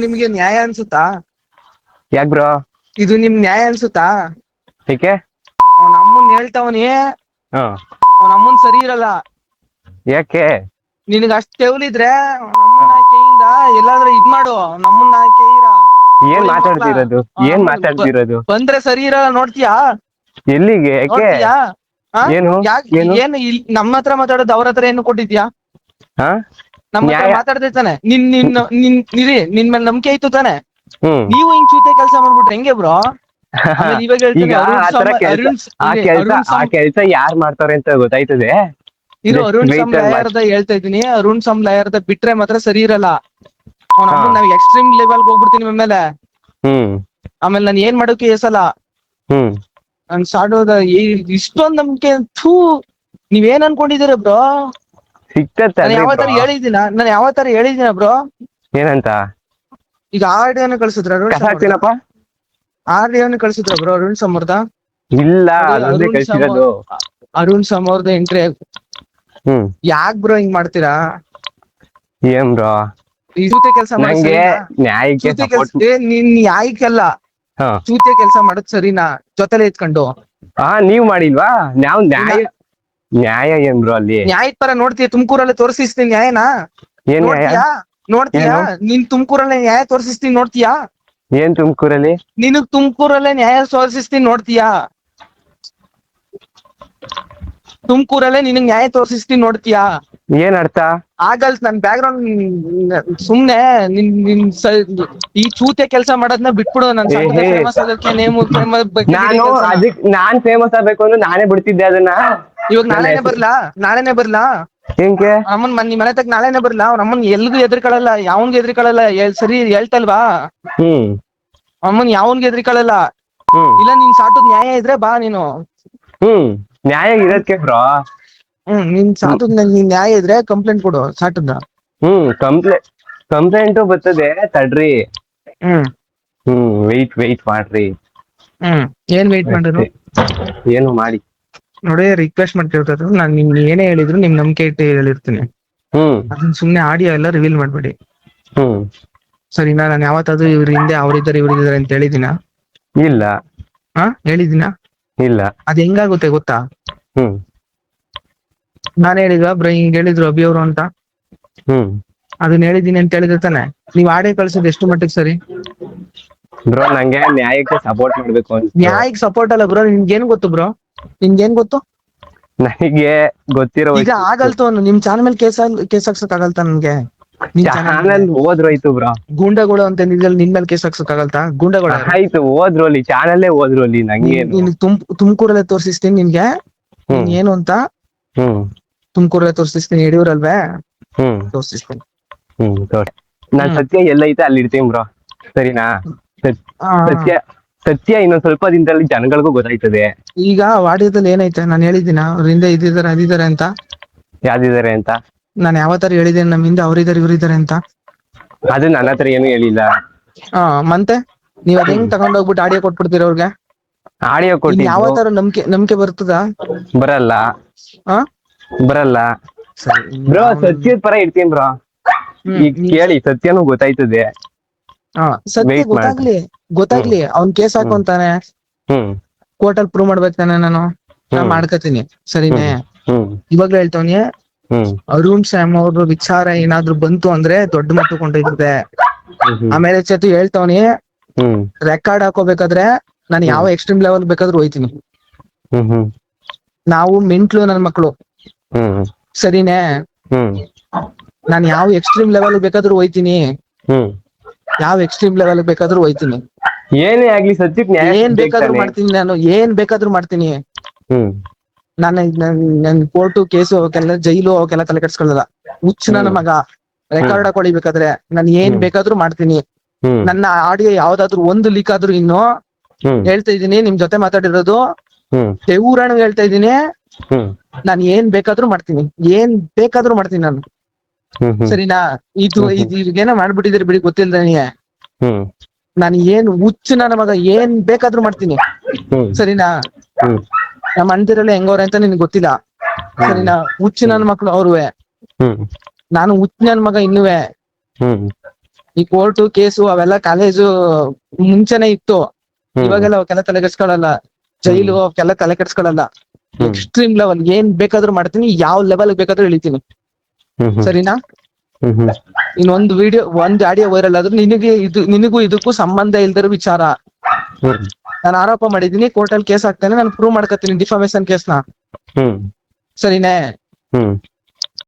ನಿಮ್ಗೆ ನ್ಯಾಯ ಅನ್ಸುತ್ತಾ? ಯಾಕ್ ಬ್ರೋ ಇದು ನಿಮ್ ನ್ಯಾಯ ಅನ್ಸುತ್ತಾ? ಏಕೆ ಅವ್ನ ಅಮ್ಮನ್ ಹೇಳ್ತಾವನಿ. ಹ. ಅವ್ನ ಅಮ್ಮನ್ ಸರಿ ಇರಲ್ಲ. ಯಾಕೆ? ನಿನಗ ಅಷ್ಟ್ ತೆವಲಿದ್ರೆ ನಮ್ಮನ್ನ ಕೈಯಿಂದ ಎಲ್ಲಾದ್ರೂ ಇದ್ ಮಾಡು. ನಮ್ಮನ್ನ ಕೈರ ಏನ್ ಮಾತಾಡ್ತಿರೋದು? ಏನ್ ಮಾತಾಡ್ತಿರೋದು? ಬಂದ್ರೆ ಸರಿ ಇರಲ್ಲ ನೋಡ್ತೀಯಾ? ಎಲ್ಲಿಗೆ? ಯಾಕೆ? ನೋಡ್ತೀಯಾ? ಆ? ಏನು? ಯಾಕ್ ಏನು? ಏನ್ ಇಲ್- ನಮ್ಮ ಹತ್ರ ಮಾತಾಡೋದು ಅವ್ರ ಹತ್ರ ಏನು ಕೊಟ್ಟಿದ್ಯಾ ಹ? ನಮ್ಮ ಹತ್ರ ನ್ಯಾಯ- ಮಾತಾಡ್ದೆ ತಾನೆ. ನಿನ್ ನಿನ್ ನಿನ್ ನಿರಿ ನಿನ್ ಮೇಲೆ ನಂಬಿಕೆ ಆಯ್ತು ತಾನೆ. ಹ್ಮ್. ನೀವು ಹಿಂಗ್ ಚೂತೆ ಕೆಲಸ ಮಾಡ್ಬಿಟ್ರೆ ಹೆಂಗೆ ಬ್ರೋ? ಇವಾಗ ಹೇಳ್ತೀನಿ, ಕೆಲ್ಸ ಅರುಣ್ ಸ- ಆ ಇರಿ, ಕೆಲ್ಸ ಅರುಣ್ ಆ ಕೆಲ್ಸ ಯಾರ್ ಮಾಡ್ತಾರೆ ಅಂತ ಗೊತ್ತಾಯ್ತದೆ? ಇರೋ ಅರುಣ್ wait and watch. ಹೇಳ್ತಾ ಇದೀನಿ ಅರುಣ್ ಸಮ್ ಲಾಯರ್ದ ಬಿಟ್ರೆ ಮಾತ್ರ ಸರಿ ಇರಲ್ಲ. ಅವ್ನ ಹಾ. ಅಮ್ಮನ್ ನಾವ್ ಎಕ್ಸ್ಟ್ರೀಮ್ ಲೆವೆಲ್ ಹೋಗ್ಬಿಡ್ತೀನಿ ಆಮೇಲೆ ಹ್ಮ್. ಆಮೇಲೆ ನಾನು ಏನ್ ಮಾಡೋಕೆ ಎಸಲ್ಲ ಹ್ಮ್. ನನ್ ಸಾಡೋದ ಇಷ್ಟೊಂದ್ ನಂಬಿಕೆ ಥೂ ನೀವೇನ್ ಅನ್ಕೊಂಡಿದೀರ ಬ್ರೋ? ನಾನು ಯಾವ ತರ. ಹೇಳಿದ್ದೀನ? ನಾನು ಯಾವ ತರ ಹೇಳಿದ್ದೀನ ಬ್ರೋ? ಏನಂತ? ಈಗ ಕಳ್ಸಿದ್ರ ಕಸ ಹಾಕ್ತೀನಪ್ಪ. ಆಡಿಯೋನ ಕಳ್ಸಿದ್ರ ಬ್ರೋ ಅರುಣ್ ಸಮರ್ದ ಇಲ್ಲ ಅರುಣ್ ಕಳ್ಸಿರೋದು. Arun Samarth entry hmm. ಯಾಕ್ ಬ್ರೋ ಹಿಂಗ್ ಮಾಡ್ತೀರಾ? ಏನ್ ಬ್ರೋ? ಈ ಜೊತೆ ಕೆಲಸ ನಂಗೆ ನ್ಯಾಯಕ್ಕೆ ಚೂತೆ ಸಪೋರ್ಟ್ ಕೆಲ್ಸ ನಿನ್ ನ್ಯಾಯಕ್ಕಲ್ಲ ಹಾ. ಚೂತೆ ಕೆಲಸ ಮಾಡೋದ್ ಸರಿನಾ? ಜೊತೆಲೆ ಇತ್ಕೊಂಡು ಹಾ ನೀವ್ ಮಾಡಿಲ್ವಾ? ನಾವ್ ನ್ಯಾಯ ನ್ಯಾಯ ಏನ್ ಬ್ರೋ ಅಲ್ಲಿ? ನ್ಯಾಯದ ಪರ ನೋಡ್ತೀಯ ತುಮಕೂರಲ್ಲಿ ತೋರಿಸ್ತೀನಿ ನ್ಯಾಯನ. ಏನ್ ನ್ಯಾಯ? ನೋಡ್ತೀಯಾ? ನೋಡ್ತೀಯಾ? ಏನು? ನೀನ್ ತುಮಕೂರಲ್ಲೇ ನ್ಯಾಯ ತೋರಿಸ್ತೀನಿ ನೋಡ್ತೀಯಾ? ಏನ್ ತುಮಕೂರಲ್ಲಿ? ನಿನಗ್ ತುಮಕೂರಲ್ಲೇ ನ್ಯಾಯ ತೋರಿಸ್ತೀನಿ ನೋಡ್ತೀಯ? ತುಮಕೂರಲ್ಲೇ ನಿನಗ್ ನ್ಯಾಯ ತೋರಿಸ್ತೀನಿ ನೋಡ್ತೀಯಾ? ಏನ್ ಅರ್ಥ? ಆಗಲ್ ನನ್ ಬ್ಯಾಕ್ ಗ್ರೌಂಡ್ ಸುಮ್ನೆ ನಿನ್ ನಿನ್ ಸ- ಈ ಚೂತೆ ಕೆಲಸ ಮಾಡೋದ್ನ ಬಿಟ್ಬಿಡು ನನ್ ಫೇಮಸ್ ನೇಮ್ ನಾನು ಅದಕ್ ನಾನ್ ಫೇಮಸ್ ಆಗ್ಬೇಕು ಅಂದ್ರೆ ನಾನೇ ಬಿಡ್ತಿದ್ದೆ ಅದನ್ನ. ಇವಾಗ ನಾಳೆನೆ ಬರ್ಲಾ? ನಾಳೆನೆ ಬರ್ಲಾ? ಹೆಂಗೆ ಅಮ್ಮನ್ ಮನ್ ನಿಮ್ ಮನೆ ತಗ ನಾಳೆನೆ ಬರ್ಲಾ? ಅವ್ರ ಅಮ್ಮನ್ ಎಲ್ಗೂ ಎದ್ರಿಕೊಳ್ಳಲ್ಲ ಯಾವನ್ಗೂ ಎದ್ರಿಕೊಳ್ಳಲ್ಲ ಎಲ್- ಸರಿ ಹೇಳ್ತಲ್ವಾ? ಹ್ಮ್. ಅಮ್ಮನ್ ಯಾವನ್ಗೂ ಎದ್ರಿಕೊಳ್ಳಲ್ಲ ಹ್ಮ್. ಇಲ್ಲ ನಿನ್ ಸಾಟದ್ ನ್ಯಾಯ ಇದ್ರೆ ಬಾ ನೀನು. ಹ್ಮ್. ನ್ಯಾಯ ಇರೋದ್ಕೆ ಬ್ರೋ. ಹ್ಮ್ ನಿನ್ ಸಾಟದ್ ನೀನ್ ನ್ಯಾಯ ಇದ್ರೆ ಕಂಪ್ಲೇಂಟ್ ಕೊಡು ಸಾಟದ ಹ್ಮ್ ಕಂಪ್ಲೇ ಕಂಪ್ಲೇಂಟ್ ಬರ್ತದೆ ತಡ್ರಿ. ಹ್ಮ್. ಹ್ಮ್ ವೆಯ್ಟ್ ವೆಯ್ಟ್ ಮಾಡ್ರಿ. ಹ್ಮ್ ಏನ್ ವೇಟ್ ಮಾಡ್ರಿ ಏನು ಮಾಡಿ? ನೋಡಿ ರಿಕ್ವೆಸ್ಟ್ ಮಾಡ್ತಿರ್ತದ್ರು ನಾನು ನಿಮ್ ಏನೇ ಹೇಳಿದ್ರು ನಿಮ್ ನಂಬಿಕೆ ಇಟ್ಟು ಹೇಳಿರ್ತೀನಿ. ಹ್ಮ್. ಅದನ್ನ ಸುಮ್ನೆ ಆಡಿಯೋ ಎಲ್ಲ ರಿವೀಲ್ ಮಾಡ್ಬೇಡಿ. ಸರಿ ಸರಿನಾ ನಾನು ಯಾವತ್ತಾದ್ರೂ ಇವ್ರ ಹಿಂದೆ ಅವ್ರಿದ್ದಾರೆ ಇವ್ರಿದ್ದಾರೆ ಅಂತ ಹೇಳಿದಿನ ಇಲ್ಲ. ಹಾ? ಹೇಳಿದಿನ ಇಲ್ಲ. ಅದ್ ಹೆಂಗಾಗುತ್ತೆ ಗೊತ್ತಾ? ಹ್ಮ್. ನಾನ್ ಹೇಳಿದ್ವ? ಬ್ರ ಹಿಂಗ್ ಹೇಳಿದ್ರು ಅಭಿ ಅವರು ಅಂತ? ಹ್ಮ್. ಅದನ್ನ ಹೇಳಿದೀನಿ ಅಂತ ಹೇಳಿದ್ರೆ ತಾನೆ? ನೀವ್ ಆಡಿಯೋ ಕಳ್ಸೋದು ಎಷ್ಟು ಮಟ್ಟಿಗೆ ಸರಿ? ಬ್ರೋ ನಂಗೆ ನ್ಯಾಯಕ್ಕೆ ಸಪೋರ್ಟ್ ಮಾಡ್ಬೇಕು ಅಂತ ನ್ಯಾಯಕ್ ಸಪೋರ್ಟ್ ಅಲ್ಲ ಬ್ರೋ ನಿಮ್ಗೇನ್ ಗೊತ್ತು ಬ್ರೋ? ನಿಮ್ಗೇನ್ ಗೊತ್ತು? ನನಗೆ ಗೊತ್ತಿರೋ ಈಗ ಆಗಲ್ತು ಅನ್ನು ನಿಮ್ ಚಾನಲ್ ಮೇಲೆ ಕೇಸ್ ಕೇಸ್ ಹಾಕ್ಸಕ್ ಆಗಲ್ತಾ ನನ್ಗೆ ಚಾನಲ್ ಹೋದ್ರೋಯ್ತು ಬ್ರೋ ಗೂಂಡಗಳು ಅಂತ ನಿಲ್ ನಿನ್ ಮೇಲೆ ಕೇಸ್ ಹಾಕ್ಸಕ್ ಆಗಲ್ತಾ? ಗುಂಡಗಳು ಆಯ್ತು ಹೋದ್ರು ಅಲ್ಲಿ ಚಾನಲ್ಲೇ ಹೋದ್ರು ಅಲ್ಲಿ ನಂಗೆ ನೀನ್ ತುಮ್ ತುಮಕೂರಲ್ಲೇ ತೋರಿಸ್ತೀನಿ ನಿನ್ಗೆ. ನೀನ್ ಏನು ಅಂತ? ಹ್ಮ್. ತುಮಕೂರಲ್ಲೇ ತೋರಿಸ್ತೀನಿ ಯಡಿಯೂರಲ್ವೇ? ಹ್ಮ್. ತೋರಿಸ್ತೀನಿ ಹ್ಮ್ ತೋರಿ ನಾನ್ ಹ್ಮ್. ಎಲ್ಲ ಎಲ್ಲೈತೆ ಅಲ್ಲಿ ಇರ್ತೀನಿ ಬ್ರೋ ಸರಿನಾ? ಸತ್- ಸತ್ಯ ಸತ್ಯ ಇನ್ನೊಂದ್ ಸ್ವಲ್ಪ ದಿನದಲ್ಲಿ ಜನಗಳಿಗೂ ಗೊತ್ತಾಯ್ತದೆ. ಈಗ ವಾಡ್ಯದಲ್ಲಿ ಏನೈತೆ ನಾನು ಹೇಳಿದ್ದೀನ? ಅವ್ರಿಂದ ಇದಿದಾರೆ ಇದಿದ್ದಾರೆ ಅದಿದ್ದಾರೆ ಅಂತ? ಯಾವ್ದಿದಾರೆ ಅಂತ? ನಾನು ಯಾವ ತರ ಹೇಳಿದ್ದೇನೆ ನಮ್ಮ ಹಿಂದೆ ಅವ್ರಿದ್ದಾರೆ ಇವ್ರಿದ್ದಾರೆ ಅಂತ? ಅದು ನನ್ನ ಹತ್ರ ಏನು ಹೇಳಿಲ್ಲ. ಹಾ ಮತ್ತೆ? ನೀವ್ ಅದ್ ಹೆಂಗ್ ತಗೊಂಡೋಗ್ಬಿಟ್ಟು ಆಡಿಯೋ ಕೊಟ್ಬಿಡ್ತೀರ ಅವ್ರಿಗೆ? ಆಡಿಯೋ ಇನ್ ಯಾವ ಕೊಟ್ಟಿದ್ದು. ತರ ನಂಬಿಕೆ ನಂಬಿಕೆ ಬರ್ತದ? ಬರಲ್ಲ. ಆ? ಬರಲ್ಲ. ಸರಿ ಬ್ರೋ ಸತ್ಯದ ಪರ ಇರ್ತೀನಿ ಬ್ರೋ ಈಗ ಕೇಳಿ ಸತ್ಯನೂ ಗೊತ್ತಾಯ್ತದೆ. ಸತ್ಯ ಗೊತ್ತಾಗ್ಲಿ ಗೊತ್ತಾಗ್ಲಿ ಅವ್ನ್ ಕೇಸ್ ಹಾಕೊಂತಾನೆ. ಕೋರ್ಟ್ ಅಲ್ಲಿ ಪ್ರೂವ್ ಮಾಡ್ಬೇಕಾನೆ ನಾನು? ನಾ. ಮಾಡ್ಕತೀನಿ. ಸರಿನೇ? ಇವಾಗ ಇವಾಗ್ಲೇ ಹೇಳ್ತವನಿ ಅರುಣ್ ಸ್ಯಾಮ್ ಅವ್ರ ವಿಚಾರ ಏನಾದ್ರು ಬಂತು ಅಂದ್ರೆ ದೊಡ್ಡ ಮಟ್ಟ ಹ್ಮ್ ಆಮೇಲೆ ಚೇತು ಹೇಳ್ತವನಿ ರೆಕಾರ್ಡ್ ಹಾಕೋಬೇಕಾದ್ರೆ ನಾನು ಯಾವ ಎಕ್ಸ್ಟ್ರೀಮ್ ಲೆವೆಲ್ ಬೇಕಾದ್ರೂ ಹೋಯ್ತೀನಿ. ನಾವು ಮೆಂಟ್ಲು ನನ್ ಮಕ್ಳು. ಹ್ಮ್ ಸರಿನೇ? ನಾನು ಯಾವ ಎಕ್ಸ್ಟ್ರೀಮ್ ಲೆವೆಲ್ ಬೇಕಾದ್ರೂ ಹೋಯ್ತೀನಿ. ಯಾವ ಎಕ್ಸ್ಟ್ರೀಮ್ ಲೆವೆಲ್ ಬೇಕಾದ್ರೂ ಹೋಯ್ತೀನಿ. ಏನೇ ಆಗ್ಲಿ ಸಚಿತ್ ನ್ಯಾಯ ಏನ್ ಬೇಕಾದ್ರೂ ತಾನೇ? ಮಾಡ್ತೀನಿ ನಾನು ಏನ್ ಬೇಕಾದ್ರೂ ಮಾಡ್ತೀನಿ. ಹ್ಮ್. ನಾನು ನನ್ ಕೋರ್ಟು ಕೇಸು ಅವಕ್ಕೆಲ್ಲ ಜೈಲು ಅವಕ್ಕೆಲ್ಲ ತಲೆ ಕೆಡ್ಸ್ಕೊಳ್ಳಲ್ಲ. ಹುಚ್ಚ ನನ್ನ ಮಗ. ರೆಕಾರ್ಡ್ ಹಾಕೊಳಿಬೇಕಾದ್ರೆ ನಾನು ಏನ್ ಹ್ಮ್. ಬೇಕಾದ್ರೂ ಮಾಡ್ತೀನಿ. ಹ್ಮ್. ನನ್ನ ಆಡಿಯೋ ಯಾವ್ದಾದ್ರು ಒಂದು ಲೀಕ್ ಆದ್ರೂ ಇನ್ನು ಹ್ಮ್. ಹೇಳ್ತಾ ಇದೀನಿ ನಿಮ್ ಜೊತೆ ಮಾತಾಡಿರೋದು. ಹ್ಮ್. ದೇವೂರಾಣ ಹೇಳ್ತಾ ಇದೀನಿ ಹ್ಮ್. ನಾನು ಏನ್ ಬೇಕಾದ್ರೂ ಮಾಡ್ತೀನಿ. ಏನ್ ಬೇಕಾದ್ರೂ ಮಾಡ್ತೀನಿ ನಾನು. ಸರಿನಾ ಇದು ಇದೇನೋ ಮಾಡ್ಬಿಟ್ಟಿದ್ದೀರಿ ಬಿಡಿ ಗೊತ್ತಿಲ್ಲ ನನಗೆ ನಾನು ಏನ್ ಹುಚ್ಚು ನನ್ನ ಮಗ ಏನ್ ಬೇಕಾದ್ರೂ ಮಾಡ್ತೀನಿ. ಸರಿನಾ? ನಮ್ಮ ಅಂದಿರಲ್ಲ ಹೆಂಗವ್ರೆ ಅಂತ ನಿನ್ಗೆ ಗೊತ್ತಿಲ್ಲ. ಸರಿನಾ? ಹುಚ್ಚು ನನ್ನ ಮಕ್ಳು ಅವ್ರುವೆ. ನಾನು ಹುಚ್ಚು ನನ್ನ ಮಗ ಇನ್ನುವೆ. ಈ ಕೋರ್ಟು ಕೇಸು ಅವೆಲ್ಲ ಕಾಲೇಜು ಮುಂಚೆನೆ ಇತ್ತು. ಇವಾಗೆಲ್ಲ ಅವಕ್ಕೆಲ್ಲ ತಲೆ ಕೆಡ್ಸ್ಕೊಳಲ್ಲ. ಜೈಲು ಅವಕ್ಕೆಲ್ಲ ತಲೆ ಕೆಡ್ಸ್ಕೊಳಲ್ಲ. ಎಕ್ಸ್ಟ್ರೀಮ್ ಲೆವೆಲ್ ಏನ್ ಬೇಕಾದ್ರೂ ಮಾಡ್ತೀನಿ ಯಾವ ಲೆವೆಲ್ ಬೇಕಾದ್ರೂ ಇಳಿತೀನಿ. ಸರಿನಾ? ಇನ್ ಒಂದು ಇನ್ನೊಂದು ವಿಡಿಯೋ ಒಂದ್ ಆಡಿಯೋ ವೈರಲ್ ಆದ್ರೂ ನಿನಗೆ ಇದು ನಿನಗೂ ಇದಕ್ಕೂ ಸಂಬಂಧ ಇಲ್ದಿರೋ ವಿಚಾರ. ನಾನು ಆರೋಪ ಮಾಡಿದೀನಿ ಕೋರ್ಟಲ್ಲಿ ಕೇಸ್ ಹಾಕ್ತೇನೆ ನಾನು ಪ್ರೂವ್ ಮಾಡ್ಕೊತೀನಿ ಡಿಫಾಮೇಶನ್ ಕೇಸ್ನ ಸರಿನೇ?